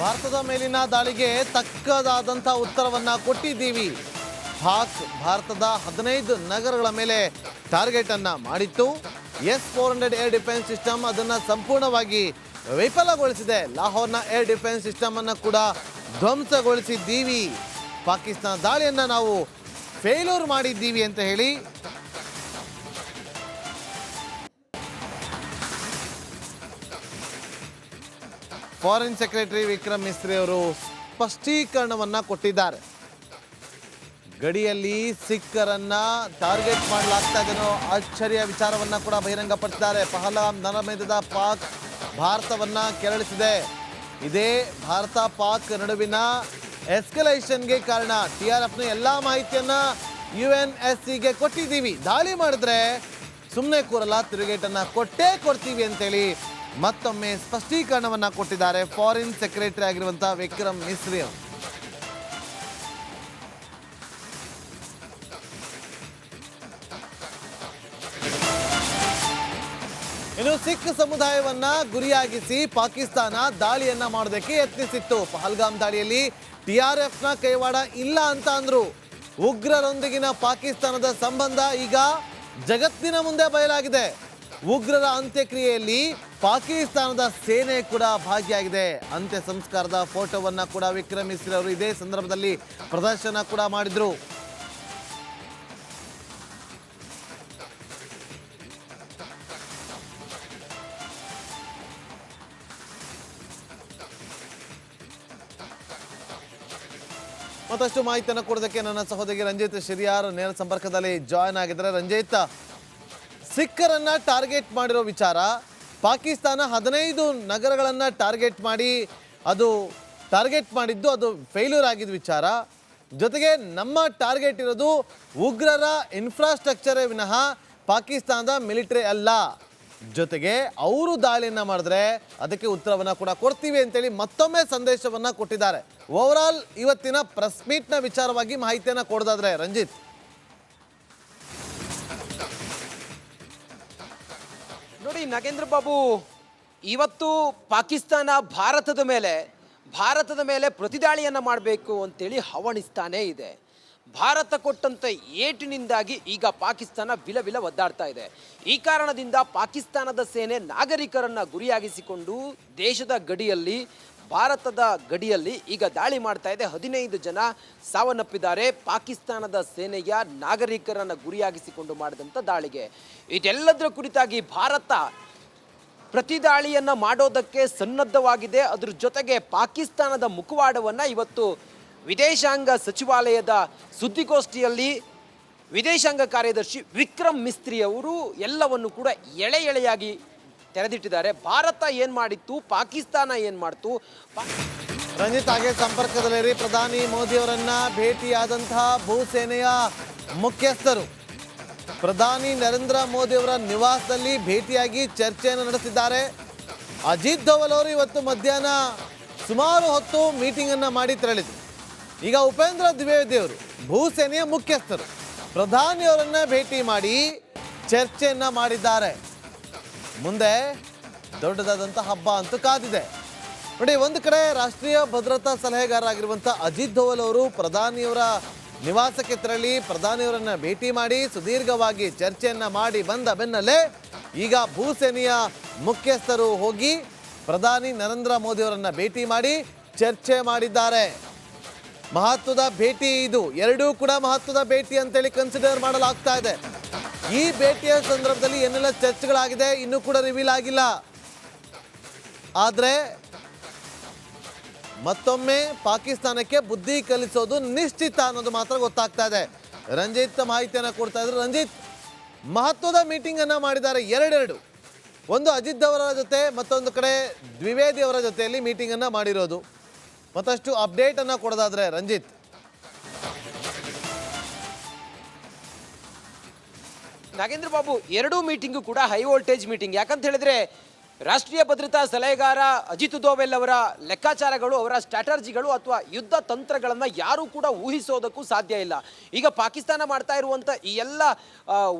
ಭಾರತದ ಮೇಲಿನ ದಾಳಿಗೆ ತಕ್ಕದಾದಂಥ ಉತ್ತರವನ್ನ ಕೊಟ್ಟಿದ್ದೀವಿ. ಪಾಕ್ ಭಾರತದ ಹದಿನೈದು ನಗರಗಳ ಮೇಲೆ ಟಾರ್ಗೆಟ್ ಅನ್ನ ಮಾಡಿತ್ತು. S four hundred air defence system ಅದನ್ನ ಸಂಪೂರ್ಣವಾಗಿ ವಿಫಲಗೊಳಿಸಿದೆ. ಲಾಹೋರ್ನ ಏರ್ ಡಿಫೆನ್ಸ್ ಸಿಸ್ಟಮ್ ಅನ್ನ ಕೂಡ ಧ್ವಂಸಗೊಳಿಸಿದ್ದೀವಿ. ಪಾಕಿಸ್ತಾನ ದಾಳಿಯನ್ನ ನಾವು ಫೇಲ್ಯೂರ್ ಮಾಡಿದ್ದೀವಿ ಅಂತ ಹೇಳಿ ಫಾರಿನ್ ಸೆಕ್ರೆಟರಿ ವಿಕ್ರಮ್ ಮಿಸ್ತ್ರಿ ಅವರು ಸ್ಪಷ್ಟೀಕರಣವನ್ನ ಕೊಟ್ಟಿದ್ದಾರೆ. ಗಡಿಯಲ್ಲಿ ಸಿಖ್ಖರನ್ನ ಟಾರ್ಗೆಟ್ ಮಾಡಲಾಗ್ತಾ ಇದೆ ಆಶ್ಚರ್ಯ ವಿಚಾರವನ್ನ ಕೂಡ ಬಹಿರಂಗಪಡಿಸಿದ್ದಾರೆ. ಪಹಲಾಮ್ ನರಮೇಧದ ಪಾಕ್ ಭಾರತವನ್ನ ಕೆರಳಿಸಿದೆ. ಇದೇ ಭಾರತ ಪಾಕ್ ನಡುವಿನ ಎಸ್ಕಲೇಷನ್ಗೆ ಕಾರಣ ಟಿ ಆರ್ ಎಫ್ನ ಎಲ್ಲ ಮಾಹಿತಿಯನ್ನ ಯು ಎನ್ ಎಸ್ ಸಿಗೆ ಕೊಟ್ಟಿದ್ದೀವಿ. ದಾಳಿ ಮಾಡಿದ್ರೆ ಸುಮ್ಮನೆ ಕೂರಲ್ಲ, ತಿರುಗೇಟನ್ನು ಕೊಟ್ಟೇ ಕೊಡ್ತೀವಿ ಅಂತೇಳಿ ಮತ್ತೊಮ್ಮೆ ಸ್ಪಷ್ಟೀಕರಣವನ್ನ ಕೊಟ್ಟಿದ್ದಾರೆ ಫಾರಿನ್ ಸೆಕ್ರೆಟರಿ ಆಗಿರುವಂತಹ ವಿಕ್ರಮ್ ಮಿಸ್ರಿ ಇನ್ನು ಸಿಖ್ ಸಮುದಾಯವನ್ನ ಗುರಿಯಾಗಿಸಿ ಪಾಕಿಸ್ತಾನ ದಾಳಿಯನ್ನ ಮಾಡೋದಕ್ಕೆ ಯತ್ನಿಸಿತ್ತು. ಪಹಲ್ಗಾಮ್ ದಾಳಿಯಲ್ಲಿ ಟಿಆರ್ಎಫ್ನ ಕೈವಾಡ ಇಲ್ಲ ಅಂತ ಅಂದ್ರು. ಉಗ್ರರೊಂದಿಗಿನ ಪಾಕಿಸ್ತಾನದ ಸಂಬಂಧ ಈಗ ಜಗತ್ತಿನ ಮುಂದೆ ಬಯಲಾಗಿದೆ. ಉಗ್ರರ ಅಂತ್ಯಕ್ರಿಯೆಯಲ್ಲಿ ಪಾಕಿಸ್ತಾನದ ಸೇನೆ ಕೂಡ ಭಾಗಿಯಾಗಿದೆ. ಅಂತ್ಯ ಸಂಸ್ಕಾರದ ಫೋಟೋವನ್ನ ಕೂಡ ವಿಕ್ರಮ್ ಅವರು ಇದೇ ಸಂದರ್ಭದಲ್ಲಿ ಪ್ರದರ್ಶನ ಕೂಡ ಮಾಡಿದ್ರು. ಮತ್ತಷ್ಟು ಮಾಹಿತಿಯನ್ನು ಕೊಡೋದಕ್ಕೆ ನನ್ನ ಸಹೋದರಿ ರಂಜಿತ್ ಶಿರಿಯಾರ್ ನೇರ ಸಂಪರ್ಕದಲ್ಲಿ ಜಾಯ್ನ್ ಆಗಿದ್ದಾರೆ. ರಂಜಿತ್, ಸಿಖ್ಖರನ್ನ ಟಾರ್ಗೆಟ್ ಮಾಡಿರೋ ವಿಚಾರ ಪಾಕಿಸ್ತಾನ ಹದಿನೈದು ನಗರಗಳನ್ನು ಟಾರ್ಗೆಟ್ ಮಾಡಿ ಅದು ಟಾರ್ಗೆಟ್ ಮಾಡಿದ್ದು ಅದು ಫೇಲ್ಯೂರ್ ಆಗಿದ್ದ ವಿಚಾರ. ಜೊತೆಗೆ ನಮ್ಮ ಟಾರ್ಗೆಟ್ ಇರೋದು ಉಗ್ರರ ಇನ್ಫ್ರಾಸ್ಟ್ರಕ್ಚರೇ ವಿನಃ ಪಾಕಿಸ್ತಾನದ ಮಿಲಿಟರಿ ಅಲ್ಲ. ಜೊತೆಗೆ ಅವರು ದಾಳಿಯನ್ನು ಮಾಡಿದ್ರೆ ಅದಕ್ಕೆ ಉತ್ತರವನ್ನು ಕೂಡ ಕೊಡ್ತೀವಿ ಅಂತೇಳಿ ಮತ್ತೊಮ್ಮೆ ಸಂದೇಶವನ್ನು ಕೊಟ್ಟಿದ್ದಾರೆ. ಓವರ್ ಆಲ್ ಇವತ್ತಿನ ಪ್ರೆಸ್ ಮೀಟ್ನ ವಿಚಾರವಾಗಿ ಮಾಹಿತಿಯನ್ನು ಕೊಡೋದಾದ್ರೆ ರಂಜಿತ್. ನೋಡಿ ನಾಗೇಂದ್ರ ಬಾಬು. ಇವತ್ತು ಪಾಕಿಸ್ತಾನ ಭಾರತದ ಮೇಲೆ ಭಾರತದ ಮೇಲೆ ಪ್ರತಿದಾಳಿಯನ್ನು ಮಾಡಬೇಕು ಅಂತೇಳಿ ಹವಣಿಸ್ತಾನೇ ಇದೆ. ಭಾರತ ಕೊಟ್ಟಂತ ಏಟಿನಿಂದಾಗಿ ಈಗ ಪಾಕಿಸ್ತಾನ ವಿಲ ವಿಲ ಒದ್ದಾಡ್ತಾ ಇದೆ. ಈ ಕಾರಣದಿಂದ ಪಾಕಿಸ್ತಾನದ ಸೇನೆ ನಾಗರಿಕರನ್ನ ಗುರಿಯಾಗಿಸಿಕೊಂಡು ದೇಶದ ಗಡಿಯಲ್ಲಿ ಭಾರತದ ಗಡಿಯಲ್ಲಿ ಈಗ ದಾಳಿ ಮಾಡ್ತಾ ಇದೆ. ಹದಿನೈದು ಜನ ಸಾವನ್ನಪ್ಪಿದ್ದಾರೆ. ಪಾಕಿಸ್ತಾನದ ಸೇನೆಯ ನಾಗರಿಕರನ್ನು ಗುರಿಯಾಗಿಸಿಕೊಂಡು ಮಾಡಿದಂಥ ದಾಳಿಗೆ. ಇದೆಲ್ಲದರ ಕುರಿತಾಗಿ ಭಾರತ ಪ್ರತಿ ದಾಳಿಯನ್ನು ಮಾಡೋದಕ್ಕೆ ಸನ್ನದ್ಧವಾಗಿದೆ. ಅದ್ರ ಜೊತೆಗೆ ಪಾಕಿಸ್ತಾನದ ಮುಖವಾಡವನ್ನು ಇವತ್ತು ವಿದೇಶಾಂಗ ಸಚಿವಾಲಯದ ಸುದ್ದಿಗೋಷ್ಠಿಯಲ್ಲಿ ವಿದೇಶಾಂಗ ಕಾರ್ಯದರ್ಶಿ ವಿಕ್ರಮ್ ಮಿಸ್ತ್ರಿ ಅವರು ಎಲ್ಲವನ್ನು ಕೂಡ ಎಳೆ ಎಳೆಯಾಗಿ ತೆರೆದಿಟ್ಟಿದ್ದಾರೆ. ಭಾರತ ಏನ್ ಮಾಡಿತ್ತು? ಪಾಕಿಸ್ತಾನ ಏನ್ ಮಾಡ್ತು? ರಂಜಿತ್ ಹಾಗೆ ಸಂಪರ್ಕದಲ್ಲಿರಿ. ಪ್ರಧಾನಿ ಮೋದಿ ಅವರನ್ನ ಭೇಟಿಯಾದಂತಹ ಭೂಸೇನೆಯ ಮುಖ್ಯಸ್ಥರು. ಪ್ರಧಾನಿ ನರೇಂದ್ರ ಮೋದಿ ಅವರ ನಿವಾಸದಲ್ಲಿ ಭೇಟಿಯಾಗಿ ಚರ್ಚೆಯನ್ನು ನಡೆಸಿದ್ದಾರೆ. ಅಜಿತ್ ಧವಲ್ ಅವರು ಇವತ್ತು ಮಧ್ಯಾಹ್ನ ಸುಮಾರು ಹೊತ್ತು ಮೀಟಿಂಗ್ ಅನ್ನ ಮಾಡಿ ತೆರಳಿದ್ರು. ಈಗ ಉಪೇಂದ್ರ ದ್ವಿವೇದಿ ಅವರು ಭೂಸೇನೆಯ ಮುಖ್ಯಸ್ಥರು, ಪ್ರಧಾನಿಯವರನ್ನ ಭೇಟಿ ಮಾಡಿ ಚರ್ಚೆಯನ್ನ ಮಾಡಿದ್ದಾರೆ. ಮುಂದೆ ದೊಡ್ಡದಾದಂಥ ಹಬ್ಬ ಅಂತೂ ಕಾದಿದೆ. ನೋಡಿ, ಒಂದು ಕಡೆ ರಾಷ್ಟ್ರೀಯ ಭದ್ರತಾ ಸಲಹೆಗಾರರಾಗಿರುವಂಥ ಅಜಿತ್ ಧೋವಲ್ ಅವರು ಪ್ರಧಾನಿಯವರ ನಿವಾಸಕ್ಕೆ ತೆರಳಿ ಪ್ರಧಾನಿಯವರನ್ನ ಭೇಟಿ ಮಾಡಿ ಸುದೀರ್ಘವಾಗಿ ಚರ್ಚೆಯನ್ನ ಮಾಡಿ ಬಂದ ಬೆನ್ನಲ್ಲೇ ಈಗ ಭೂಸೇನೆಯ ಮುಖ್ಯಸ್ಥರು ಹೋಗಿ ಪ್ರಧಾನಿ ನರೇಂದ್ರ ಮೋದಿ ಅವರನ್ನ ಭೇಟಿ ಮಾಡಿ ಚರ್ಚೆ ಮಾಡಿದ್ದಾರೆ. ಮಹತ್ವದ ಭೇಟಿ ಇದು. ಎರಡೂ ಕೂಡ ಮಹತ್ವದ ಭೇಟಿ ಅಂತೇಳಿ ಕನ್ಸಿಡರ್ ಮಾಡಲಾಗ್ತಾ ಇದೆ. ಈ ಭೇಟಿಯ ಸಂದರ್ಭದಲ್ಲಿ ಏನೆಲ್ಲ ಚರ್ಚೆಗಳಾಗಿದೆ ಇನ್ನೂ ಕೂಡ ರಿವೀಲ್ ಆಗಿಲ್ಲ. ಆದರೆ ಮತ್ತೊಮ್ಮೆ ಪಾಕಿಸ್ತಾನಕ್ಕೆ ಬುದ್ಧಿ ಕಲಿಸೋದು ನಿಶ್ಚಿತ ಅನ್ನೋದು ಮಾತ್ರ ಗೊತ್ತಾಗ್ತಾ ಇದೆ. ರಂಜಿತ್ ಮಾಹಿತಿಯನ್ನು ಕೊಡ್ತಾ ಇದ್ರು. ರಂಜಿತ್, ಮಹತ್ವದ ಮೀಟಿಂಗ್ ಅನ್ನ ಮಾಡಿದ್ದಾರೆ ಎರಡೆರಡು. ಒಂದು ಅಜಿತ್ ಅವರ ಜೊತೆ, ಮತ್ತೊಂದು ಕಡೆ ದ್ವಿವೇದಿ ಅವರ ಜೊತೆಯಲ್ಲಿ ಮೀಟಿಂಗ್ ಅನ್ನ ಮಾಡಿರೋದು. ಮತ್ತಷ್ಟು ಅಪ್ಡೇಟ್ ಕೊಡೋದಾದರೆ ಕೊಡೋದಾದ್ರೆ ರಂಜಿತ್ ನಾಗೇಂದ್ರ ಬಾಬು, ಎರಡೂ ಮೀಟಿಂಗು ಕೂಡ ಹೈ ವೋಲ್ಟೇಜ್ ಮೀಟಿಂಗ್ ಯಾಕಂತ ಹೇಳಿದ್ರೆ, ರಾಷ್ಟ್ರೀಯ ಭದ್ರತಾ ಸಲಹೆಗಾರ ಅಜಿತ್ ದೋವೆಲ್ ಅವರ ಲೆಕ್ಕಾಚಾರಗಳು, ಅವರ ಸ್ಟ್ರಾಟರ್ಜಿಗಳು ಅಥವಾ ಯುದ್ಧ ತಂತ್ರಗಳನ್ನು ಯಾರೂ ಕೂಡ ಊಹಿಸೋದಕ್ಕೂ ಸಾಧ್ಯ ಇಲ್ಲ. ಈಗ ಪಾಕಿಸ್ತಾನ ಮಾಡ್ತಾ ಇರುವಂಥ ಈ ಎಲ್ಲ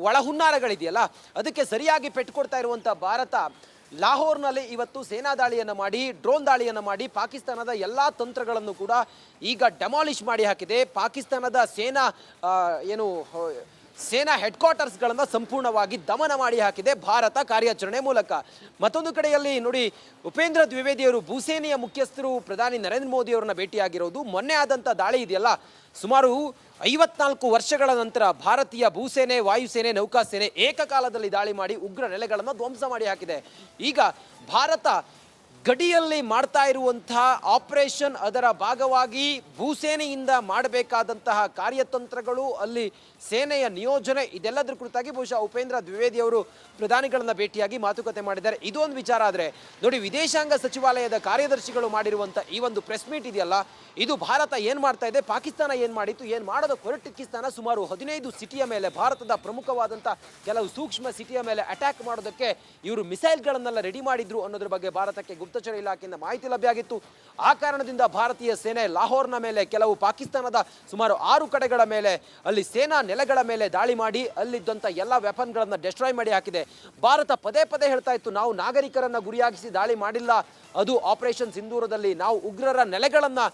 ಒಳಹುನ್ನಾರಗಳಿದೆಯಲ್ಲ, ಅದಕ್ಕೆ ಸರಿಯಾಗಿ ಪೆಟ್ಟು ಕೊಡ್ತಾ ಇರುವಂಥ ಭಾರತ, ಲಾಹೋರ್ನಲ್ಲಿ ಇವತ್ತು ಸೇನಾ ದಾಳಿಯನ್ನು ಮಾಡಿ, ಡ್ರೋನ್ ದಾಳಿಯನ್ನು ಮಾಡಿ, ಪಾಕಿಸ್ತಾನದ ಎಲ್ಲ ತಂತ್ರಗಳನ್ನು ಕೂಡ ಈಗ ಡೆಮಾಲಿಷ್ ಮಾಡಿ ಹಾಕಿದೆ. ಪಾಕಿಸ್ತಾನದ ಸೇನಾ ಏನು ಸೇನಾ ಹೆಡ್ ಕ್ವಾರ್ಟರ್ಸ್ಗಳನ್ನು ಸಂಪೂರ್ಣವಾಗಿ ದಮನ ಮಾಡಿ ಹಾಕಿದೆ ಭಾರತ ಕಾರ್ಯಾಚರಣೆ ಮೂಲಕ. ಮತ್ತೊಂದು ಕಡೆಯಲ್ಲಿ ನೋಡಿ, ಉಪೇಂದ್ರ ದ್ವಿವೇದಿಯವರು ಭೂಸೇನೆಯ ಮುಖ್ಯಸ್ಥರು ಪ್ರಧಾನಿ ನರೇಂದ್ರ ಮೋದಿ ಅವರನ್ನ ಭೇಟಿಯಾಗಿರೋದು ಮೊನ್ನೆ ಆದಂಥ ದಾಳಿ ಇದೆಯಲ್ಲ, ಸುಮಾರು ಐವತ್ನಾಲ್ಕು ವರ್ಷಗಳ ನಂತರ ಭಾರತೀಯ ಭೂಸೇನೆ, ವಾಯುಸೇನೆ, ನೌಕಾಸೇನೆ ಏಕಕಾಲದಲ್ಲಿ ದಾಳಿ ಮಾಡಿ ಉಗ್ರ ನೆಲೆಗಳನ್ನು ಧ್ವಂಸ ಮಾಡಿ ಹಾಕಿದೆ. ಈಗ ಭಾರತ ಗಡಿಯಲ್ಲಿ ಮಾಡ್ತಾ ಇರುವಂತಹ ಆಪರೇಷನ್ ಅದರ ಭಾಗವಾಗಿ ಭೂಸೇನೆಯಿಂದ ಮಾಡಬೇಕಾದಂತಹ ಕಾರ್ಯತಂತ್ರಗಳು ಅಲ್ಲಿ ಸೇನೆಯ ನಿಯೋಜನೆ ಇದೆಲ್ಲದರ ಕುರಿತಾಗಿ ಬಹುಶಃ ಉಪೇಂದ್ರ ದ್ವಿವೇದಿ ಅವರು ಪ್ರಧಾನಿಗಳನ್ನ ಭೇಟಿಯಾಗಿ ಮಾತುಕತೆ ಮಾಡಿದ್ದಾರೆ. ಇದೊಂದು ವಿಚಾರ ಆದರೆ, ನೋಡಿ, ವಿದೇಶಾಂಗ ಸಚಿವಾಲಯದ ಕಾರ್ಯದರ್ಶಿಗಳು ಮಾಡಿರುವಂಥ ಈ ಒಂದು ಪ್ರೆಸ್ ಮೀಟ್ ಇದೆಯಲ್ಲ, ಇದು ಭಾರತ ಏನು ಮಾಡ್ತಾ ಇದೆ, ಪಾಕಿಸ್ತಾನ ಏನು ಮಾಡಿತ್ತು, ಏನು ಮಾಡೋದು ಕೊರಟಿಕಿಸ್ತಾನ ಸುಮಾರು ಹದಿನೈದು ಸಿಟಿಯ ಮೇಲೆ, ಭಾರತದ ಪ್ರಮುಖವಾದಂಥ ಕೆಲವು ಸೂಕ್ಷ್ಮ ಸಿಟಿಯ ಮೇಲೆ ಅಟ್ಯಾಕ್ ಮಾಡೋದಕ್ಕೆ ಇವರು ಮಿಸೈಲ್ಗಳನ್ನೆಲ್ಲ ರೆಡಿ ಮಾಡಿದ್ರು ಅನ್ನೋದ್ರ ಬಗ್ಗೆ ಭಾರತಕ್ಕೆ ಗುಪ್ತಚರ ಇಲಾಖೆಯಿಂದ ಮಾಹಿತಿ ಲಭ್ಯ ಆಗಿತ್ತು. ಆ ಕಾರಣದಿಂದ ಭಾರತೀಯ ಸೇನೆ ಲಾಹೋರ್ನ ಮೇಲೆ, ಕೆಲವು ಪಾಕಿಸ್ತಾನದ ಸುಮಾರು ಆರು ಕಡೆಗಳ ಮೇಲೆ ಅಲ್ಲಿ ಸೇನಾ ನೆಲೆಗಳ ಮೇಲೆ ದಾಳಿ ಮಾಡಿ ಅಲ್ಲಿದ್ದಂಥ ಎಲ್ಲ ವೆಪನ್ಗಳನ್ನು ಡೆಸ್ಟ್ರಾಯ್ ಮಾಡಿ ಹಾಕಿದೆ. ಭಾರತ ಪದೇ ಪದೇ ಹೇಳ್ತಾ ಇತ್ತು, ನಾವು ನಾಗರಿಕರನ್ನು ಗುರಿಯಾಗಿಸಿ ದಾಳಿ ಮಾಡಿಲ್ಲ. ಅದು ಆಪರೇಷನ್ ಸಿಂಧೂರದಲ್ಲಿ ನಾವು ಉಗ್ರರ ನೆಲೆಗಳನ್ನು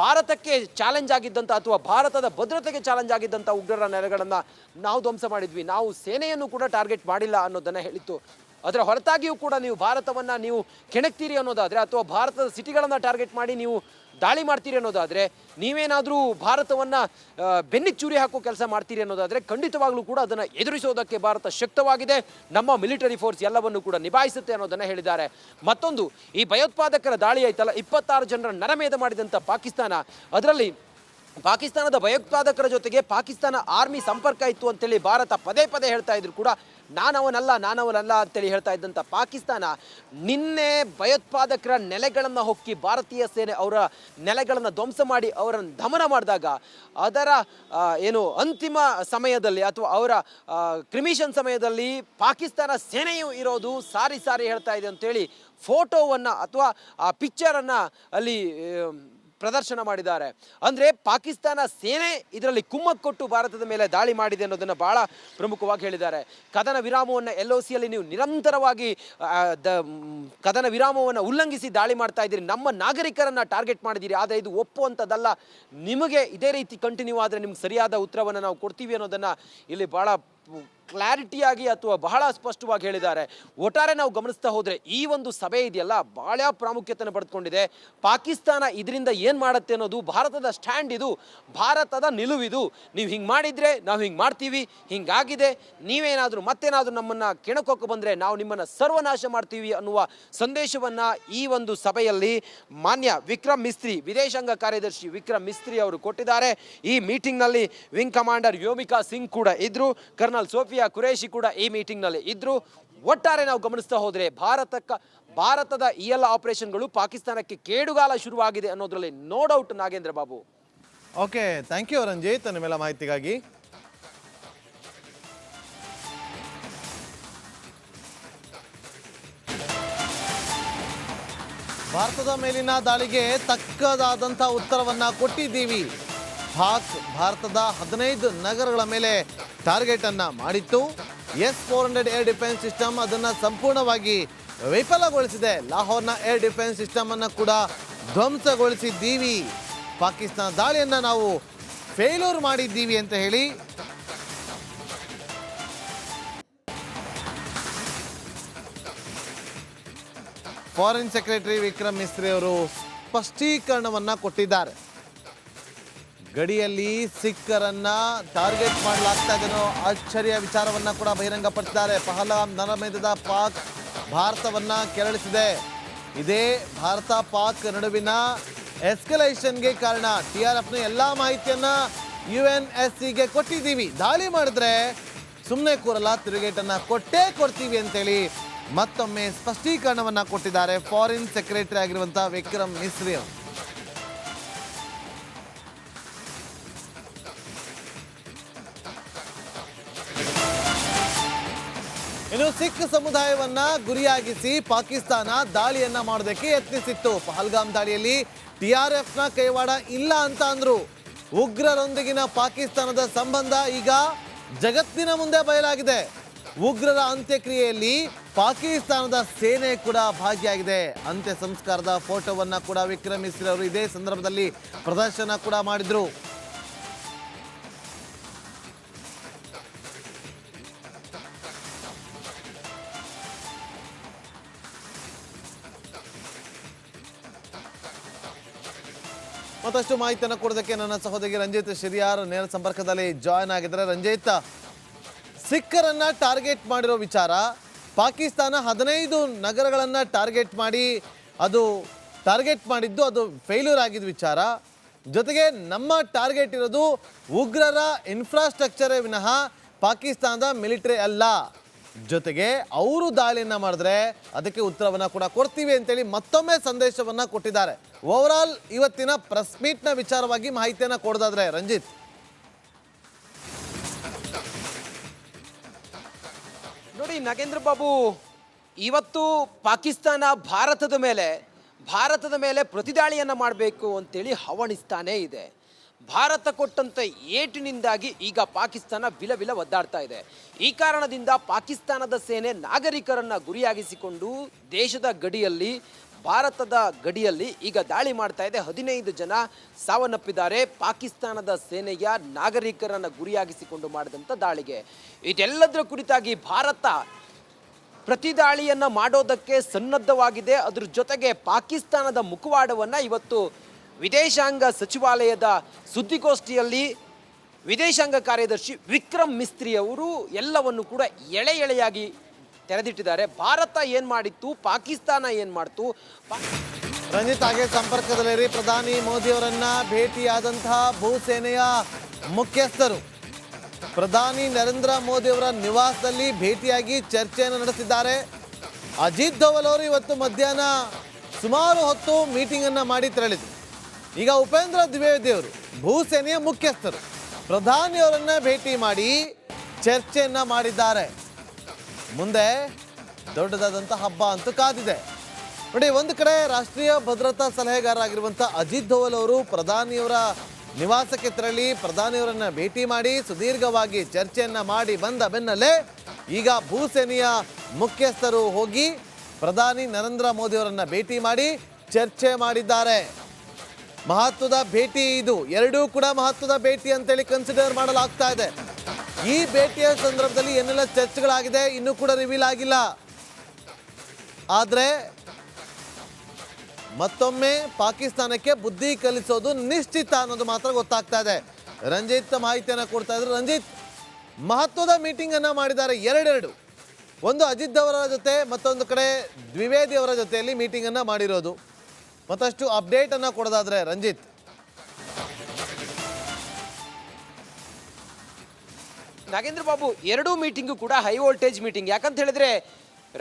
ಭಾರತಕ್ಕೆ ಚಾಲೆಂಜ್ ಆಗಿದ್ದಂಥ ಅಥವಾ ಭಾರತದ ಭದ್ರತೆಗೆ ಚಾಲೆಂಜ್ ಆಗಿದ್ದಂಥ ಉಗ್ರರ ನೆಲೆಗಳನ್ನು ನಾವು ಧ್ವಂಸ ಮಾಡಿದ್ವಿ. ನಾವು ಸೇನೆಯನ್ನು ಕೂಡ ಟಾರ್ಗೆಟ್ ಮಾಡಿಲ್ಲ ಅನ್ನೋದನ್ನು ಹೇಳಿತ್ತು. ಅದರ ಹೊರತಾಗಿಯೂ ಕೂಡ ನೀವು ಭಾರತವನ್ನು ನೀವು ಕೆಣಕ್ತೀರಿ ಅನ್ನೋದಾದರೆ ಅಥವಾ ಭಾರತದ ಸಿಟಿಗಳನ್ನು ಟಾರ್ಗೆಟ್ ಮಾಡಿ ನೀವು ದಾಳಿ ಮಾಡ್ತೀರಿ ಅನ್ನೋದಾದರೆ ನೀವೇನಾದರೂ ಭಾರತವನ್ನು ಬೆನ್ನಿ ಚೂರಿ ಹಾಕೋ ಕೆಲಸ ಮಾಡ್ತೀರಿ ಅನ್ನೋದಾದರೆ ಖಂಡಿತವಾಗಲೂ ಕೂಡ ಅದನ್ನು ಎದುರಿಸೋದಕ್ಕೆ ಭಾರತ ಶಕ್ತವಾಗಿದೆ. ನಮ್ಮ ಮಿಲಿಟರಿ ಫೋರ್ಸ್ ಎಲ್ಲವನ್ನು ಕೂಡ ನಿಭಾಯಿಸುತ್ತೆ ಅನ್ನೋದನ್ನು ಹೇಳಿದ್ದಾರೆ. ಮತ್ತೊಂದು, ಈ ಭಯೋತ್ಪಾದಕರ ದಾಳಿ ಆಯ್ತಲ್ಲ, ಇಪ್ಪತ್ತಾರು ಜನರ ನರಮೇಧ ಮಾಡಿದಂಥ ಪಾಕಿಸ್ತಾನ, ಅದರಲ್ಲಿ ಪಾಕಿಸ್ತಾನದ ಭಯೋತ್ಪಾದಕರ ಜೊತೆಗೆ ಪಾಕಿಸ್ತಾನ ಆರ್ಮಿ ಸಂಪರ್ಕ ಇತ್ತು ಅಂತೇಳಿ ಭಾರತ ಪದೇ ಪದೇ ಹೇಳ್ತಾ ಇದ್ರು ಕೂಡ, ನಾನವನಲ್ಲ ನಾನವನಲ್ಲ ಅಂತೇಳಿ ಹೇಳ್ತಾ ಇದ್ದಂಥ ಪಾಕಿಸ್ತಾನ ನಿನ್ನೆ ಭಯೋತ್ಪಾದಕರ ನೆಲೆಗಳನ್ನು ಹೊಕ್ಕಿ ಭಾರತೀಯ ಸೇನೆ ಅವರ ನೆಲೆಗಳನ್ನು ಧ್ವಂಸ ಮಾಡಿ ಅವರನ್ನು ದಮನ ಮಾಡಿದಾಗ ಅದರ ಏನು ಅಂತಿಮ ಸಮಯದಲ್ಲಿ ಅಥವಾ ಅವರ ಕ್ರಿಮಿಷನ್ ಸಮಯದಲ್ಲಿ ಪಾಕಿಸ್ತಾನ ಸೇನೆಯು ಇರೋದು ಸಾರಿ ಸಾರಿ ಹೇಳ್ತಾ ಇದೆ ಅಂತೇಳಿ ಫೋಟೋವನ್ನು ಅಥವಾ, ಆ ಪಿಕ್ಚರನ್ನು ಅಲ್ಲಿ ಪ್ರದರ್ಶನ ಮಾಡಿದ್ದಾರೆ. ಅಂದ್ರೆ ಪಾಕಿಸ್ತಾನ ಸೇನೆ ಇದರಲ್ಲಿ ಕುಮ್ಮಕ್ಕೊಟ್ಟು ಭಾರತದ ಮೇಲೆ ದಾಳಿ ಮಾಡಿದೆ ಅನ್ನೋದನ್ನ ಬಹಳ ಪ್ರಮುಖವಾಗಿ ಹೇಳಿದ್ದಾರೆ. ಕದನ ವಿರಾಮವನ್ನು ಎಲ್ ಒ ಸಿಯಲ್ಲಿ ನೀವು ನಿರಂತರವಾಗಿ ದ, ಕದನ ವಿರಾಮವನ್ನು ಉಲ್ಲಂಘಿಸಿ ದಾಳಿ ಮಾಡ್ತಾ ಇದ್ದೀರಿ. ನಮ್ಮ ನಾಗರಿಕರನ್ನ ಟಾರ್ಗೆಟ್ ಮಾಡಿದ್ದೀರಿ. ಆದರೆ ಇದು ಒಪ್ಪುವಂಥದ್ದಲ್ಲ. ನಿಮಗೆ ಇದೇ ರೀತಿ ಕಂಟಿನ್ಯೂ ಆದರೆ ನಿಮ್ಗೆ ಸರಿಯಾದ ಉತ್ತರವನ್ನು ನಾವು ಕೊಡ್ತೀವಿ ಅನ್ನೋದನ್ನ ಇಲ್ಲಿ ಬಹಳ ಕ್ಲಾರಿಟಿಯಾಗಿ ಅಥವಾ ಬಹಳ ಸ್ಪಷ್ಟವಾಗಿ ಹೇಳಿದ್ದಾರೆ. ಒಟ್ಟಾರೆ ನಾವು ಗಮನಿಸ್ತಾ ಹೋದ್ರೆ ಈ ಒಂದು ಸಭೆ ಇದೆಯಲ್ಲ ಬಹಳ ಪ್ರಾಮುಖ್ಯತೆಯನ್ನು ಪಡೆದುಕೊಂಡಿದೆ. ಪಾಕಿಸ್ತಾನ ಇದರಿಂದ ಏನು ಮಾಡುತ್ತೆ ಅನ್ನೋದು, ಭಾರತದ ಸ್ಟ್ಯಾಂಡ್ ಇದು, ಭಾರತದ ನಿಲುವಿದು ನೀವು ಹಿಂಗೆ ಮಾಡಿದ್ರೆ ನಾವು ಹಿಂಗೆ ಮಾಡ್ತೀವಿ, ಹಿಂಗಾಗಿದೆ. ನೀವೇನಾದರೂ ಮತ್ತೇನಾದರೂ ನಮ್ಮನ್ನ ಕೆಣಕೋಕೆ ಬಂದರೆ ನಾವು ನಿಮ್ಮನ್ನು ಸರ್ವನಾಶ ಮಾಡ್ತೀವಿ ಅನ್ನುವ ಸಂದೇಶವನ್ನ ಈ ಒಂದು ಸಭೆಯಲ್ಲಿ ಮಾನ್ಯ ವಿಕ್ರಮ್ ಮಿಸ್ತ್ರಿ, ವಿದೇಶಾಂಗ ಕಾರ್ಯದರ್ಶಿ ವಿಕ್ರಮ್ ಮಿಸ್ತ್ರಿ ಅವರು ಕೊಟ್ಟಿದ್ದಾರೆ. ಈ ಮೀಟಿಂಗ್ನಲ್ಲಿ ವಿಂಗ್ ಕಮಾಂಡರ್ ಯೋಮಿಕಾ ಸಿಂಗ್ ಕೂಡ ಇದ್ರು. ಕರ್ನಲ್ ಸೋಫಿಯಾ ಕುರೇಶಿ ಕೂಡ ಈ ಮೀಟಿಂಗ್ನಲ್ಲಿ ಇದ್ರು. ಒಟ್ಟಾರೆ ನಾವು ಗಮನಿಸ್ತಾ ಹೋದ್ರೆ ಭಾರತಕ್ಕ, ಭಾರತದ ಈ ಎಲ್ಲ ಆಪರೇಷನ್ಗಳು ಪಾಕಿಸ್ತಾನಕ್ಕೆ ಕೇಡುಗಾಲ ಶುರುವಾಗಿದೆ ಅನ್ನೋದ್ರಲ್ಲಿ no doubt Nagendra Babu. Okay thank you Ranjit ನಿಮ್ಮೆಲ್ಲ ಮಾಹಿತಿಗಾಗಿ. ಭಾರತದ ಮೇಲಿನ ದಾಳಿಗೆ ತಕ್ಕದಾದಂಥ ಉತ್ತರವನ್ನು ಕೊಟ್ಟಿದ್ದೀವಿ. ಪಾಕ್ ಭಾರತದ ಹದಿನೈದು ನಗರಗಳ ಮೇಲೆ ಟಾರ್ಗೆಟ್ ಅನ್ನ ಮಾಡಿತ್ತು. S four hundred air defence system ಅದನ್ನ ಸಂಪೂರ್ಣವಾಗಿ ವಿಫಲಗೊಳಿಸಿದೆ. ಲಾಹೋರ್ನ ಏರ್ ಡಿಫೆನ್ಸ್ ಸಿಸ್ಟಮ್ ಅನ್ನ ಕೂಡ ಧ್ವಂಸಗೊಳಿಸಿದ್ದೀವಿ. ಪಾಕಿಸ್ತಾನ ದಾಳಿಯನ್ನ ನಾವು ಫೇಲ್ಯೂರ್ ಮಾಡಿದ್ದೀವಿ ಅಂತ ಹೇಳಿ. ಫಾರಿನ್ ಸೆಕ್ರೆಟರಿ ವಿಕ್ರಮ್ ಮಿಸ್ತ್ರಿ ಅವರು ಸ್ಪಷ್ಟೀಕರಣವನ್ನ ಕೊಟ್ಟಿದ್ದಾರೆ. ಗಡಿಯಲ್ಲಿ ಸಿಖ್ಖರನ್ನ ಟಾರ್ಗೆಟ್ ಮಾಡಲಾಗ್ತಾ ಇದೆ ಆಶ್ಚರ್ಯ ವಿಚಾರವನ್ನ ಕೂಡ ಬಹಿರಂಗಪಡಿಸಿದ್ದಾರೆ. ಪಹಲಾಮ್ ನರಮೇಧದ ಪಾಕ್ ಭಾರತವನ್ನ ಕೆರಳಿಸಿದೆ. ಇದೇ ಭಾರತ ಪಾಕ್ ನಡುವಿನ ಎಸ್ಕಲೇಷನ್ಗೆ ಕಾರಣ. ಟಿ ಆರ್ ಎಫ್ನ ಎಲ್ಲ ಮಾಹಿತಿಯನ್ನ ಯು ಎನ್ ಎಸ್ ಸಿಗೆ ಕೊಟ್ಟಿದ್ದೀವಿ. ದಾಳಿ ಮಾಡಿದ್ರೆ ಸುಮ್ಮನೆ ಕೂರಲ್ಲ, ತಿರುಗೇಟನ್ನ ಕೊಟ್ಟೇ ಕೊಡ್ತೀವಿ ಅಂತೇಳಿ ಮತ್ತೊಮ್ಮೆ ಸ್ಪಷ್ಟೀಕರಣವನ್ನ ಕೊಟ್ಟಿದ್ದಾರೆ. ಫಾರಿನ್ ಸೆಕ್ರೆಟರಿ ಆಗಿರುವಂತಹ ವಿಕ್ರಮ್ ಮಿಸ್ರಿ ಅವರು. ಇನ್ನು ಸಿಖ್ ಸಮುದಾಯವನ್ನ ಗುರಿಯಾಗಿಸಿ ಪಾಕಿಸ್ತಾನ ದಾಳಿಯನ್ನ ಮಾಡೋದಕ್ಕೆ ಯತ್ನಿಸಿತ್ತು. ಪಹಲ್ಗಾಮ್ ದಾಳಿಯಲ್ಲಿ ಟಿಆರ್ಎಫ್ನ ಕೈವಾಡ ಇಲ್ಲ ಅಂತ ಅಂದ್ರು. ಉಗ್ರರೊಂದಿಗಿನ ಪಾಕಿಸ್ತಾನದ ಸಂಬಂಧ ಈಗ ಜಗತ್ತಿನ ಮುಂದೆ ಬಯಲಾಗಿದೆ. ಉಗ್ರರ ಅಂತ್ಯಕ್ರಿಯೆಯಲ್ಲಿ ಪಾಕಿಸ್ತಾನದ ಸೇನೆ ಕೂಡ ಭಾಗಿಯಾಗಿದೆ. ಅಂತ್ಯ ಸಂಸ್ಕಾರದ ಫೋಟೋವನ್ನ ಕೂಡ ವಿಕ್ರಮಿಸಿದವರು ಇದೇ ಸಂದರ್ಭದಲ್ಲಿ ಪ್ರದರ್ಶನ ಕೂಡ ಮಾಡಿದ್ರು. ಮತ್ತಷ್ಟು ಮಾಹಿತಿಯನ್ನು ಕೊಡೋದಕ್ಕೆ ನನ್ನ ಸಹೋದರಿ ರಂಜಿತ್ ಶಿರಿಯಾರ್ ನೇರ ಸಂಪರ್ಕದಲ್ಲಿ ಜಾಯ್ನ್ ಆಗಿದ್ದಾರೆ. ರಂಜಿತ್, ಸಿಖ್ಖರನ್ನ ಟಾರ್ಗೆಟ್ ಮಾಡಿರೋ ವಿಚಾರ, ಪಾಕಿಸ್ತಾನ ಹದಿನೈದು ನಗರಗಳನ್ನು ಟಾರ್ಗೆಟ್ ಮಾಡಿ, ಅದು ಟಾರ್ಗೆಟ್ ಮಾಡಿದ್ದು, ಅದು ಫೇಲ್ಯೂರ್ ಆಗಿದ್ದ ವಿಚಾರ. ಜೊತೆಗೆ ನಮ್ಮ ಟಾರ್ಗೆಟ್ ಇರೋದು ಉಗ್ರರ ಇನ್ಫ್ರಾಸ್ಟ್ರಕ್ಚರೇ ವಿನಃ ಪಾಕಿಸ್ತಾನದ ಮಿಲಿಟರಿ ಅಲ್ಲ. ಜೊತೆಗೆ ಅವರು ದಾಳಿಯನ್ನ ಮಾಡಿದ್ರೆ ಅದಕ್ಕೆ ಉತ್ತರವನ್ನ ಕೂಡ ಕೊಡ್ತೀವಿ ಅಂತೇಳಿ ಮತ್ತೊಮ್ಮೆ ಸಂದೇಶವನ್ನ ಕೊಟ್ಟಿದ್ದಾರೆ. ಓವರ್ ಆಲ್ ಇವತ್ತಿನ ಪ್ರೆಸ್ ಮೀಟ್ನ ವಿಚಾರವಾಗಿ ಮಾಹಿತಿಯನ್ನ ಕೊಡೋದಾದ್ರೆ ರಂಜಿತ್. ನೋಡಿ, ನಾಗೇಂದ್ರ ಬಾಬು, ಇವತ್ತು ಪಾಕಿಸ್ತಾನ ಭಾರತದ ಮೇಲೆ ಭಾರತದ ಮೇಲೆ ಪ್ರತಿದಾಳಿಯನ್ನು ಮಾಡಬೇಕು ಅಂತೇಳಿ ಹವಣಿಸ್ತಾನೇ ಇದೆ. ಭಾರತ ಕೊಟ್ಟಂತ ಏಟಿನಿಂದಾಗಿ ಈಗ ಪಾಕಿಸ್ತಾನ ವಿಲ ವಿಲ ಒದ್ದಾಡ್ತಾ ಇದೆ. ಈ ಕಾರಣದಿಂದ ಪಾಕಿಸ್ತಾನದ ಸೇನೆ ನಾಗರಿಕರನ್ನ ಗುರಿಯಾಗಿಸಿಕೊಂಡು ದೇಶದ ಗಡಿಯಲ್ಲಿ, ಭಾರತದ ಗಡಿಯಲ್ಲಿ ಈಗ ದಾಳಿ ಮಾಡ್ತಾ ಇದೆ. ಹದಿನೈದು ಜನ ಸಾವನ್ನಪ್ಪಿದ್ದಾರೆ. ಪಾಕಿಸ್ತಾನದ ಸೇನೆಯ ನಾಗರಿಕರನ್ನು ಗುರಿಯಾಗಿಸಿಕೊಂಡು ಮಾಡಿದಂಥ ದಾಳಿಗೆ. ಇದೆಲ್ಲದರ ಕುರಿತಾಗಿ ಭಾರತ ಪ್ರತಿ ದಾಳಿಯನ್ನು ಮಾಡೋದಕ್ಕೆ ಸನ್ನದ್ಧವಾಗಿದೆ. ಅದ್ರ ಜೊತೆಗೆ ಪಾಕಿಸ್ತಾನದ ಮುಖವಾಡವನ್ನು ಇವತ್ತು ವಿದೇಶಾಂಗ ಸಚಿವಾಲಯದ ಸುದ್ದಿಗೋಷ್ಠಿಯಲ್ಲಿ ವಿದೇಶಾಂಗ ಕಾರ್ಯದರ್ಶಿ ವಿಕ್ರಮ್ ಮಿಸ್ತ್ರಿ ಅವರು ಎಲ್ಲವನ್ನು ಕೂಡ ಎಳೆ ಎಳೆಯಾಗಿ ತೆರೆದಿಟ್ಟಿದ್ದಾರೆ. ಭಾರತ ಏನು ಮಾಡಿತ್ತು? ಪಾಕಿಸ್ತಾನ ಏನು ಮಾಡ್ತು? ರಂಜಿತ್ ಹಾಗೆ ಸಂಪರ್ಕದಲ್ಲಿರಿ. ಪ್ರಧಾನಿ ಮೋದಿ ಅವರನ್ನ ಭೇಟಿಯಾದಂತಹ ಭೂಸೇನೆಯ ಮುಖ್ಯಸ್ಥರು. ಪ್ರಧಾನಿ ನರೇಂದ್ರ ಮೋದಿಯವರ ನಿವಾಸದಲ್ಲಿ ಭೇಟಿಯಾಗಿ ಚರ್ಚೆಯನ್ನು ನಡೆಸಿದ್ದಾರೆ. ಅಜಿತ್ ಧವಲ್ ಅವರು ಇವತ್ತು ಮಧ್ಯಾಹ್ನ ಸುಮಾರು ಹೊತ್ತು ಮೀಟಿಂಗ್ ಅನ್ನ ಮಾಡಿ ತೆರಳಿದ್ರು. ಈಗ ಉಪೇಂದ್ರ ದ್ವಿವೇದಿ ಅವರು ಭೂಸೇನೆಯ ಮುಖ್ಯಸ್ಥರು, ಪ್ರಧಾನಿಯವರನ್ನ ಭೇಟಿ ಮಾಡಿ ಚರ್ಚೆಯನ್ನ ಮಾಡಿದ್ದಾರೆ. ಮುಂದೆ ದೊಡ್ಡದಾದಂಥ ಹಬ್ಬ ಅಂತೂ ಕಾದಿದೆ. ನೋಡಿ, ಒಂದು ಕಡೆ ರಾಷ್ಟ್ರೀಯ ಭದ್ರತಾ ಸಲಹೆಗಾರರಾಗಿರುವಂಥ ಅಜಿತ್ ಧೋವಲ್ ಅವರು ಪ್ರಧಾನಿಯವರ ನಿವಾಸಕ್ಕೆ ತೆರಳಿ ಪ್ರಧಾನಿಯವರನ್ನ ಭೇಟಿ ಮಾಡಿ ಸುದೀರ್ಘವಾಗಿ ಚರ್ಚೆಯನ್ನ ಮಾಡಿ ಬಂದ ಬೆನ್ನಲ್ಲೇ ಈಗ ಭೂಸೇನೆಯ ಮುಖ್ಯಸ್ಥರು ಹೋಗಿ ಪ್ರಧಾನಿ ನರೇಂದ್ರ ಮೋದಿ ಅವರನ್ನ ಭೇಟಿ ಮಾಡಿ ಚರ್ಚೆ ಮಾಡಿದ್ದಾರೆ. ಮಹತ್ವದ ಭೇಟಿ ಇದು. ಎರಡೂ ಕೂಡ ಮಹತ್ವದ ಭೇಟಿ ಅಂತೇಳಿ ಕನ್ಸಿಡರ್ ಮಾಡಲಾಗ್ತಾ ಇದೆ. ಈ ಭೇಟಿಯ ಸಂದರ್ಭದಲ್ಲಿ ಏನೆಲ್ಲ ಚರ್ಚೆಗಳಾಗಿದೆ. ಇನ್ನೂ ಕೂಡ ರಿವೀಲ್ ಆಗಿಲ್ಲ. ಆದರೆ ಮತ್ತೊಮ್ಮೆ ಪಾಕಿಸ್ತಾನಕ್ಕೆ ಬುದ್ಧಿ ಕಲಿಸೋದು ನಿಶ್ಚಿತ ಅನ್ನೋದು ಮಾತ್ರ ಗೊತ್ತಾಗ್ತಾ ಇದೆ. ರಂಜಿತ್ ಮಾಹಿತಿಯನ್ನು ಕೊಡ್ತಾ ಇದ್ರು. ರಂಜಿತ್, ಮಹತ್ವದ ಮೀಟಿಂಗನ್ನು ಮಾಡಿದ್ದಾರೆ ಎರಡೆರಡು. ಒಂದು ಅಜಿತ್ ಅವರ ಜೊತೆ, ಮತ್ತೊಂದು ಕಡೆ ದ್ವಿವೇದಿ ಅವರ ಜೊತೆಯಲ್ಲಿ ಮೀಟಿಂಗನ್ನು ಮಾಡಿರೋದು. ಮತ್ತಷ್ಟು ಅಪ್ಡೇಟ್ ಅನ್ನ ಕೊಡೋದಾದ್ರೆ ರಂಜಿತ್. ನಾಗೇಂದ್ರ ಬಾಬು, ಎರಡೂ ಮೀಟಿಂಗು ಕೂಡ ಹೈ ವೋಲ್ಟೇಜ್ ಮೀಟಿಂಗ್ ಯಾಕಂತ ಹೇಳಿದ್ರೆ,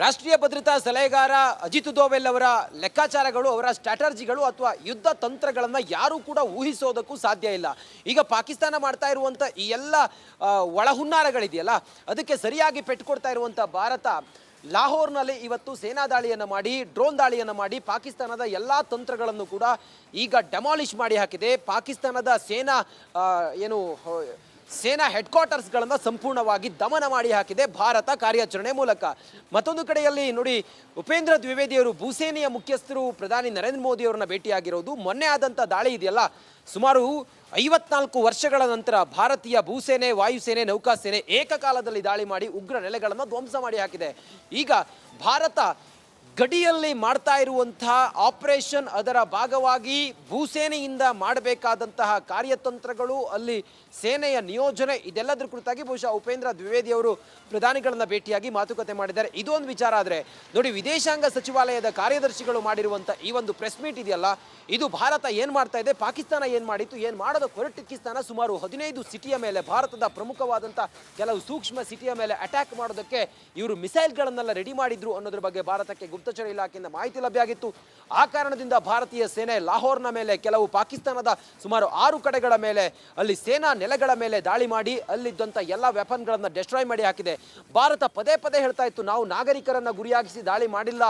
ರಾಷ್ಟ್ರೀಯ ಭದ್ರತಾ ಸಲಹೆಗಾರ ಅಜಿತ್ ದೋವೆಲ್ ಅವರ ಲೆಕ್ಕಾಚಾರಗಳು, ಅವರ ಸ್ಟ್ರಾಟರ್ಜಿಗಳು ಅಥವಾ ಯುದ್ಧ ತಂತ್ರಗಳನ್ನು ಯಾರೂ ಕೂಡ ಊಹಿಸೋದಕ್ಕೂ ಸಾಧ್ಯ ಇಲ್ಲ. ಈಗ ಪಾಕಿಸ್ತಾನ ಮಾಡ್ತಾ ಇರುವಂಥ ಈ ಎಲ್ಲ ಒಳಹುನ್ನಾರಗಳಿದೆಯಲ್ಲ, ಅದಕ್ಕೆ ಸರಿಯಾಗಿ ಪೆಟ್ಟು ಕೊಡ್ತಾ ಇರುವಂಥ ಭಾರತ ಲಾಹೋರ್ನಲ್ಲಿ ಇವತ್ತು ಸೇನಾ ದಾಳಿಯನ್ನು ಮಾಡಿ, ಡ್ರೋನ್ ದಾಳಿಯನ್ನು ಮಾಡಿ ಪಾಕಿಸ್ತಾನದ ಎಲ್ಲ ತಂತ್ರಗಳನ್ನು ಕೂಡ ಈಗ ಡೆಮಾಲಿಷ್ ಮಾಡಿ ಹಾಕಿದೆ. ಪಾಕಿಸ್ತಾನದ ಸೇನಾ ಏನು ಸೇನಾ ಹೆಡ್ ಕ್ವಾರ್ಟರ್ಸ್ಗಳನ್ನು ಸಂಪೂರ್ಣವಾಗಿ ದಮನ ಮಾಡಿ ಹಾಕಿದೆ ಭಾರತ ಕಾರ್ಯಾಚರಣೆ ಮೂಲಕ. ಮತ್ತೊಂದು ಕಡೆಯಲ್ಲಿ ನೋಡಿ, ಉಪೇಂದ್ರ ದ್ವಿವೇದಿಯವರು ಭೂಸೇನೆಯ ಮುಖ್ಯಸ್ಥರು, ಪ್ರಧಾನಿ ನರೇಂದ್ರ ಮೋದಿ ಅವರನ್ನ ಭೇಟಿಯಾಗಿರೋದು ಮೊನ್ನೆ ಆದಂಥ ದಾಳಿ ಇದೆಯಲ್ಲ? ಸುಮಾರು ಐವತ್ನಾಲ್ಕು ವರ್ಷಗಳ ನಂತರ ಭಾರತೀಯ ಭೂಸೇನೆ, ವಾಯುಸೇನೆ, ನೌಕಾಸೇನೆ ಏಕಕಾಲದಲ್ಲಿ ದಾಳಿ ಮಾಡಿ ಉಗ್ರ ನೆಲೆಗಳನ್ನು ಧ್ವಂಸ ಮಾಡಿ ಹಾಕಿದೆ. ಈಗ ಭಾರತ ಗಡಿಯಲ್ಲಿ ಮಾಡ್ತಾ ಇರುವಂತಹ ಆಪರೇಷನ್ ಅದರ ಭಾಗವಾಗಿ ಭೂಸೇನೆಯಿಂದ ಮಾಡಬೇಕಾದಂತಹ ಕಾರ್ಯತಂತ್ರಗಳು, ಅಲ್ಲಿ ಸೇನೆಯ ನಿಯೋಜನೆ ಇದೆಲ್ಲದರ ಕುರಿತಾಗಿ ಬಹುಶಃ ಉಪೇಂದ್ರ ದ್ವಿವೇದಿ ಅವರು ಪ್ರಧಾನಿಗಳನ್ನ ಭೇಟಿಯಾಗಿ ಮಾತುಕತೆ ಮಾಡಿದ್ದಾರೆ. ಇದೊಂದು ವಿಚಾರ ಆದರೆ, ನೋಡಿ ವಿದೇಶಾಂಗ ಸಚಿವಾಲಯದ ಕಾರ್ಯದರ್ಶಿಗಳು ಮಾಡಿರುವಂಥ ಈ ಒಂದು ಪ್ರೆಸ್ ಮೀಟ್ ಇದೆಯಲ್ಲ, ಇದು ಭಾರತ ಏನು ಮಾಡ್ತಾ ಇದೆ, ಪಾಕಿಸ್ತಾನ ಏನು ಮಾಡಿತ್ತು, ಏನು ಮಾಡೋದು ಕೊರಟಿಕಿಸ್ತಾನ ಸುಮಾರು ಹದಿನೈದು ಸಿಟಿಯ ಮೇಲೆ, ಭಾರತದ ಪ್ರಮುಖವಾದಂಥ ಕೆಲವು ಸೂಕ್ಷ್ಮ ಸಿಟಿಯ ಮೇಲೆ ಅಟ್ಯಾಕ್ ಮಾಡೋದಕ್ಕೆ ಇವರು ಮಿಸೈಲ್ಗಳನ್ನೆಲ್ಲ ರೆಡಿ ಮಾಡಿದ್ರು ಅನ್ನೋದ್ರ ಬಗ್ಗೆ ಭಾರತಕ್ಕೆ ಗುಪ್ತಚರ ಇಲಾಖೆಯಿಂದ ಮಾಹಿತಿ ಲಭ್ಯ ಆಗಿತ್ತು ಆ ಕಾರಣದಿಂದ ಭಾರತೀಯ ಸೇನೆ ಲಾಹೋರ್ನ ಮೇಲೆ ಕೆಲವು ಪಾಕಿಸ್ತಾನದ ಸುಮಾರು ಆರು ಕಡೆಗಳ ಮೇಲೆ, ಅಲ್ಲಿ ಸೇನಾ ನೆಲೆಗಳ ಮೇಲೆ ದಾಳಿ ಮಾಡಿ ಅಲ್ಲಿದ್ದಂಥ ಎಲ್ಲ ವೆಪನ್ಗಳನ್ನು ಡೆಸ್ಟ್ರಾಯ್ ಮಾಡಿ ಹಾಕಿದೆ. ಭಾರತ ಪದೇ ಪದೇ ಹೇಳ್ತಾ ಇತ್ತು, ನಾವು ನಾಗರಿಕರನ್ನ ಗುರಿಯಾಗಿಸಿ ದಾಳಿ ಮಾಡಿಲ್ಲ.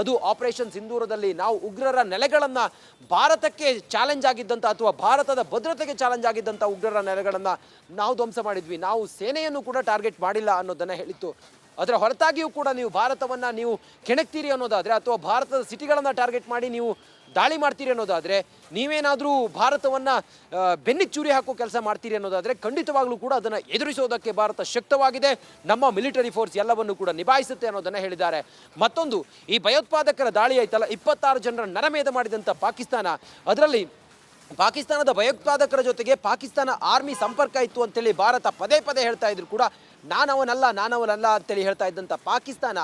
ಅದು ಆಪರೇಷನ್ ಸಿಂಧೂರದಲ್ಲಿ ನಾವು ಉಗ್ರರ ನೆಲೆಗಳನ್ನು ಭಾರತಕ್ಕೆ ಚಾಲೆಂಜ್ ಆಗಿದ್ದಂಥ ಅಥವಾ ಭಾರತದ ಭದ್ರತೆಗೆ ಚಾಲೆಂಜ್ ಆಗಿದ್ದಂಥ ಉಗ್ರರ ನೆಲೆಗಳನ್ನು ನಾವು ಧ್ವಂಸ ಮಾಡಿದ್ವಿ. ನಾವು ಸೇನೆಯನ್ನು ಕೂಡ ಟಾರ್ಗೆಟ್ ಮಾಡಿಲ್ಲ ಅನ್ನೋದನ್ನು ಹೇಳಿತ್ತು. ಅದರ ಹೊರತಾಗಿಯೂ ಕೂಡ ನೀವು ಭಾರತವನ್ನು ನೀವು ಕೆಣಕ್ತೀರಿ ಅನ್ನೋದಾದರೆ ಅಥವಾ ಭಾರತದ ಸಿಟಿಗಳನ್ನು ಟಾರ್ಗೆಟ್ ಮಾಡಿ ನೀವು ದಾಳಿ ಮಾಡ್ತೀರಿ ಅನ್ನೋದಾದರೆ, ನೀವೇನಾದರೂ ಭಾರತವನ್ನು ಬೆನ್ನಿ ಚೂರಿ ಹಾಕೋ ಕೆಲಸ ಮಾಡ್ತೀರಿ ಅನ್ನೋದಾದರೆ ಖಂಡಿತವಾಗ್ಲೂ ಕೂಡ ಅದನ್ನು ಎದುರಿಸೋದಕ್ಕೆ ಭಾರತ ಶಕ್ತವಾಗಿದೆ. ನಮ್ಮ ಮಿಲಿಟರಿ ಫೋರ್ಸ್ ಎಲ್ಲವನ್ನು ಕೂಡ ನಿಭಾಯಿಸುತ್ತೆ ಅನ್ನೋದನ್ನು ಹೇಳಿದ್ದಾರೆ. ಮತ್ತೊಂದು, ಈ ಭಯೋತ್ಪಾದಕರ ದಾಳಿ ಆಯ್ತಲ್ಲ, ಇಪ್ಪತ್ತಾರು ಜನರ ನರಮೇಧ ಮಾಡಿದಂಥ ಪಾಕಿಸ್ತಾನ, ಅದರಲ್ಲಿ ಪಾಕಿಸ್ತಾನದ ಭಯೋತ್ಪಾದಕರ ಜೊತೆಗೆ ಪಾಕಿಸ್ತಾನ ಆರ್ಮಿ ಸಂಪರ್ಕ ಇತ್ತು ಅಂತೇಳಿ ಭಾರತ ಪದೇ ಪದೇ ಹೇಳ್ತಾ ಇದ್ರು ಕೂಡ ನಾನವನಲ್ಲ ನಾನವನಲ್ಲ ಅಂತೇಳಿ ಹೇಳ್ತಾ ಇದ್ದಂಥ ಪಾಕಿಸ್ತಾನ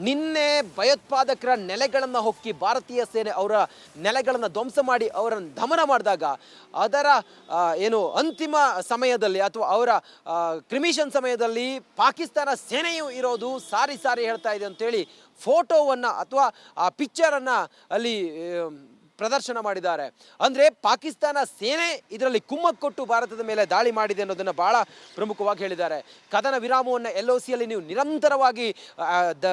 ನಿನ್ನೆ ಭಯೋತ್ಪಾದಕರ ನೆಲೆಗಳನ್ನು ಹೊಕ್ಕಿ ಭಾರತೀಯ ಸೇನೆ ಅವರ ನೆಲೆಗಳನ್ನು ಧ್ವಂಸ ಮಾಡಿ ಅವರನ್ನು ದಮನ ಮಾಡಿದಾಗ ಅದರ ಏನು ಅಂತಿಮ ಸಮಯದಲ್ಲಿ ಅಥವಾ ಅವರ ಕ್ರಿಮಿಷನ್ ಸಮಯದಲ್ಲಿ ಪಾಕಿಸ್ತಾನ ಸೇನೆಯು ಇರೋದು ಸಾರಿ ಸಾರಿ ಹೇಳ್ತಾ ಇದೆ ಅಂತೇಳಿ ಫೋಟೋವನ್ನು ಅಥವಾ ಆ ಪಿಕ್ಚರನ್ನು ಅಲ್ಲಿ ಪ್ರದರ್ಶನ ಮಾಡಿದ್ದಾರೆ. ಅಂದರೆ ಪಾಕಿಸ್ತಾನ ಸೇನೆ ಇದರಲ್ಲಿ ಕುಮ್ಮಕ್ಕೊಟ್ಟು ಭಾರತದ ಮೇಲೆ ದಾಳಿ ಮಾಡಿದೆ ಅನ್ನೋದನ್ನು ಬಹಳ ಪ್ರಮುಖವಾಗಿ ಹೇಳಿದ್ದಾರೆ. ಕದನ ವಿರಾಮವನ್ನು ಎಲ್ ಒ ಸಿಯಲ್ಲಿ ನೀವು ನಿರಂತರವಾಗಿ ದ,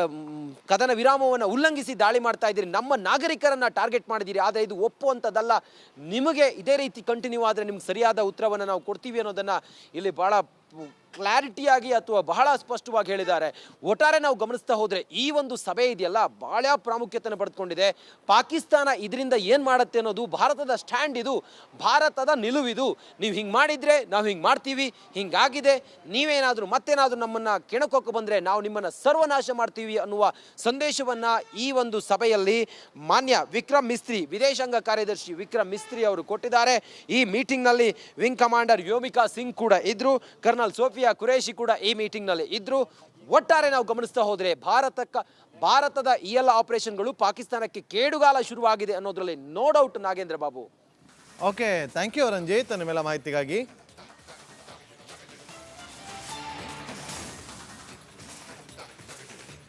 ಕದನ ವಿರಾಮವನ್ನು ಉಲ್ಲಂಘಿಸಿ ದಾಳಿ ಮಾಡ್ತಾ ಇದ್ದೀರಿ. ನಮ್ಮ ನಾಗರಿಕರನ್ನು ಟಾರ್ಗೆಟ್ ಮಾಡಿದ್ದೀರಿ. ಆದರೆ ಇದು ಒಪ್ಪುವಂಥದ್ದಲ್ಲ. ನಿಮಗೆ ಇದೇ ರೀತಿ ಕಂಟಿನ್ಯೂ ಆದರೆ ನಿಮ್ಗೆ ಸರಿಯಾದ ಉತ್ತರವನ್ನು ನಾವು ಕೊಡ್ತೀವಿ ಅನ್ನೋದನ್ನು ಇಲ್ಲಿ ಭಾಳ ಕ್ಲಾರಿಟಿಯಾಗಿ ಅಥವಾ ಬಹಳ ಸ್ಪಷ್ಟವಾಗಿ ಹೇಳಿದ್ದಾರೆ. ಒಟ್ಟಾರೆ ನಾವು ಗಮನಿಸ್ತಾ ಹೋದರೆ ಈ ಒಂದು ಸಭೆ ಇದೆಯಲ್ಲ ಬಹಳ ಪ್ರಾಮುಖ್ಯತೆಯನ್ನು ಪಡೆದುಕೊಂಡಿದೆ. ಪಾಕಿಸ್ತಾನ ಇದರಿಂದ ಏನು ಮಾಡುತ್ತೆ ಅನ್ನೋದು ಭಾರತದ ಸ್ಟ್ಯಾಂಡ್ ಇದು. ಭಾರತದ ನಿಲುವಿದು ನೀವು ಹಿಂಗೆ ಮಾಡಿದರೆ ನಾವು ಹಿಂಗೆ ಮಾಡ್ತೀವಿ. ಹಿಂಗಾಗಿದೆ. ನೀವೇನಾದರೂ ಮತ್ತೇನಾದರೂ ನಮ್ಮನ್ನು ಕೆಣಕೋಕೆ ಬಂದರೆ ನಾವು ನಿಮ್ಮನ್ನು ಸರ್ವನಾಶ ಮಾಡ್ತೀವಿ ಅನ್ನುವ ಸಂದೇಶವನ್ನು ಈ ಒಂದು ಸಭೆಯಲ್ಲಿ ಮಾನ್ಯ ವಿಕ್ರಮ್ ಮಿಸ್ತ್ರಿ, ವಿದೇಶಾಂಗ ಕಾರ್ಯದರ್ಶಿ ವಿಕ್ರಮ್ ಮಿಸ್ತ್ರಿ ಅವರು ಕೊಟ್ಟಿದ್ದಾರೆ. ಈ ಮೀಟಿಂಗ್ನಲ್ಲಿ ವಿಂಗ್ ಕಮಾಂಡರ್ ಯೋಮಿಕಾ ಸಿಂಗ್ ಕೂಡ ಇದ್ರು. ಕರ್ನಲ್ ಸೋಫಿಯಾ ಕುರೇಶಿ ಕೂಡ ಈ ಮೀಟಿಂಗ್ನಲ್ಲಿ ಇದ್ರು. ಒಟ್ಟಾರೆ ನಾವು ಗಮನಿಸ್ತಾ ಹೋದರೆ ಭಾರತಕ್ಕ, ಭಾರತದ ಈ ಎಲ್ಲ ಆಪರೇಷನ್ಗಳು ಪಾಕಿಸ್ತಾನಕ್ಕೆ ಕೇಡುಗಾಲ ಶುರುವಾಗಿದೆ ಅನ್ನೋದ್ರಲ್ಲಿ no doubt Nagendra Babu. Okay thank you Ranjit, ನಿಮ್ಮೆಲ್ಲ ಮಾಹಿತಿಗಾಗಿ.